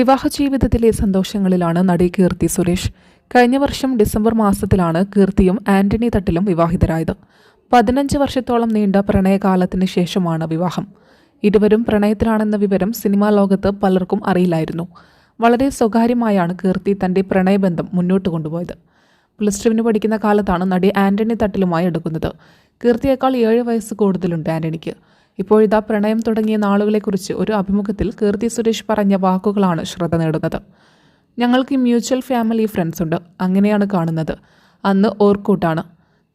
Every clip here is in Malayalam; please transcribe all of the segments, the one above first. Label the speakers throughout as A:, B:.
A: വിവാഹ ജീവിതത്തിലെ സന്തോഷങ്ങളിലാണ് നടി കീർത്തി സുരേഷ്. കഴിഞ്ഞ വർഷം ഡിസംബർ മാസത്തിലാണ് കീർത്തിയും ആന്റണി തട്ടിലും വിവാഹിതരായത്. പതിനഞ്ച് വർഷത്തോളം നീണ്ട പ്രണയകാലത്തിന് ശേഷമാണ് വിവാഹം. ഇരുവരും പ്രണയത്തിലാണെന്ന വിവരം സിനിമാ ലോകത്ത് പലർക്കും അറിയില്ലായിരുന്നു. വളരെ സ്വകാര്യമായാണ് കീർത്തി തന്റെ പ്രണയബന്ധം മുന്നോട്ട് കൊണ്ടുപോയത്. പ്ലസ് ടുവിന് പഠിക്കുന്ന കാലത്താണ് നടി ആന്റണി തട്ടിലുമായി എടുക്കുന്നത് കീർത്തിയേക്കാൾ ഏഴ് വയസ്സ് കൂടുതലുണ്ട് ആന്റണിക്ക്. ഇപ്പോഴിതാ പ്രണയം തുടങ്ങിയ നാളുകളെക്കുറിച്ച് ഒരു അഭിമുഖത്തിൽ കീർത്തി സുരേഷ് പറഞ്ഞ വാക്കുകളാണ് ശ്രദ്ധ നേടുന്നത്. ഞങ്ങൾക്ക് മ്യൂച്വൽ ഫാമിലി ഫ്രണ്ട്സ് ഉണ്ട്. അങ്ങനെയാണ് കാണുന്നത്. അന്ന് ഓർക്കൂട്ടാണ്.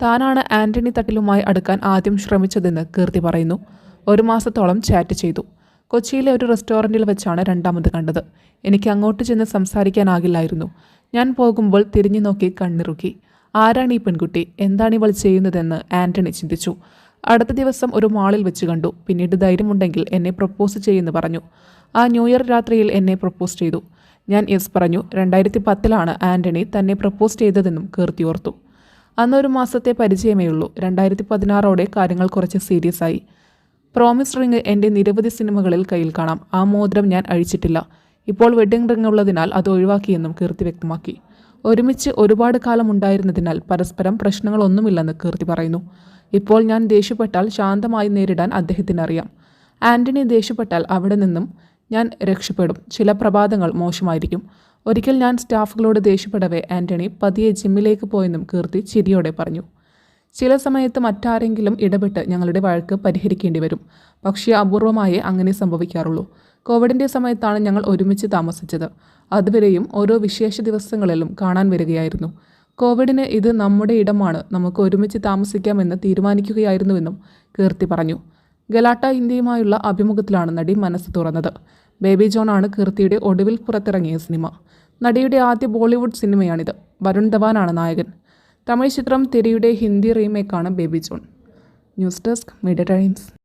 A: താനാണ് ആന്റണി തട്ടിലുമായി അടുക്കാൻ ആദ്യം ശ്രമിച്ചതെന്ന് കീർത്തി പറയുന്നു. ഒരു മാസത്തോളം ചാറ്റ് ചെയ്തു. കൊച്ചിയിലെ ഒരു റെസ്റ്റോറന്റിൽ വെച്ചാണ് രണ്ടാമത് കണ്ടത്. എനിക്ക് അങ്ങോട്ട് ചെന്ന് സംസാരിക്കാനാകില്ലായിരുന്നു. ഞാൻ പോകുമ്പോൾ തിരിഞ്ഞു നോക്കി കണ്ണിറുക്കി. ആരാണ് ഈ പെൺകുട്ടി? എന്താണ് ഇവൾ ചെയ്യുന്നതെന്ന് ആന്റണി ചിന്തിച്ചു. അടുത്ത ദിവസം ഒരു മാളിൽ വെച്ച് കണ്ടു. പിന്നീട് ധൈര്യമുണ്ടെങ്കിൽ എന്നെ പ്രപ്പോസ് ചെയ്യുമെന്ന് പറഞ്ഞു. ആ ന്യൂ ഇയർ രാത്രിയിൽ എന്നെ പ്രപ്പോസ് ചെയ്തു. ഞാൻ യെസ് പറഞ്ഞു. രണ്ടായിരത്തി പത്തിലാണ് ആന്റണി തന്നെ പ്രപ്പോസ് ചെയ്തതെന്നും കീർത്തി ഓർത്തു. അന്ന് ഒരു മാസത്തെ പരിചയമേ ഉള്ളൂ രണ്ടായിരത്തി പതിനാറോടെ കാര്യങ്ങൾ കുറച്ച് സീരിയസ് ആയി. പ്രോമിസ് റിങ് എന്റെ നിരവധി സിനിമകളിൽ കയ്യിൽ കാണാം. ആ മോതിരം ഞാൻ അഴിച്ചിട്ടില്ല. ഇപ്പോൾ വെഡ്ഡിംഗ് റിങ് ഉള്ളതിനാൽ അത് ഒഴിവാക്കിയെന്നും കീർത്തി വ്യക്തമാക്കി. ഒരുമിച്ച് ഒരുപാട് കാലം ഉണ്ടായിരുന്നതിനാൽ പരസ്പരം പ്രശ്നങ്ങളൊന്നുമില്ലെന്ന് കീർത്തി പറയുന്നു. ഇപ്പോൾ ഞാൻ ദേഷ്യപ്പെട്ടാൽ ശാന്തമായി നേരിടാൻ അദ്ദേഹത്തിന് അറിയാം ആന്റണി ദേഷ്യപ്പെട്ടാൽ അവിടെ നിന്നും ഞാൻ രക്ഷപ്പെടും. ചില പ്രഭാതങ്ങൾ മോശമായിരിക്കും. ഒരിക്കൽ ഞാൻ സ്റ്റാഫുകളോട് ദേഷ്യപ്പെടവേ ആന്റണി പതിയെ ജിമ്മിലേക്ക് പോയെന്നും കീർത്തി ചിരിയോടെ പറഞ്ഞു. ചില സമയത്ത് മറ്റാരെങ്കിലും ഇടപെട്ട് ഞങ്ങളുടെ വഴക്ക് പരിഹരിക്കേണ്ടി വരും. പക്ഷേ അപൂർവമായേ അങ്ങനെ സംഭവിക്കാറുള്ളൂ. കോവിഡിന്റെ സമയത്താണ് ഞങ്ങൾ ഒരുമിച്ച് താമസിച്ചത്. അതുവരെയും ഓരോ വിശേഷ ദിവസങ്ങളിലും കാണാൻ വരികയായിരുന്നു. കോവിഡിന് ഇത് നമ്മുടെ ഇടമാണ്. നമുക്ക് ഒരുമിച്ച് താമസിക്കാമെന്ന് തീരുമാനിക്കുകയായിരുന്നുവെന്നും കീർത്തി പറഞ്ഞു. ഗലാട്ട ഇന്ത്യയുമായുള്ള അഭിമുഖത്തിലാണ് നടി മനസ്സ് തുറന്നത്. ബേബി ജോൺ ആണ് കീർത്തിയുടെ ഒടുവിൽ പുറത്തിറങ്ങിയ സിനിമ. നടിയുടെ ആദ്യ ബോളിവുഡ് സിനിമയാണിത്. വരുൺ ധവാനാണ് നായകൻ. തമിഴ് ചിത്രം തെരിയുടെ Hindi റീമേക്കാണ് Baby John. News Desk Media Times.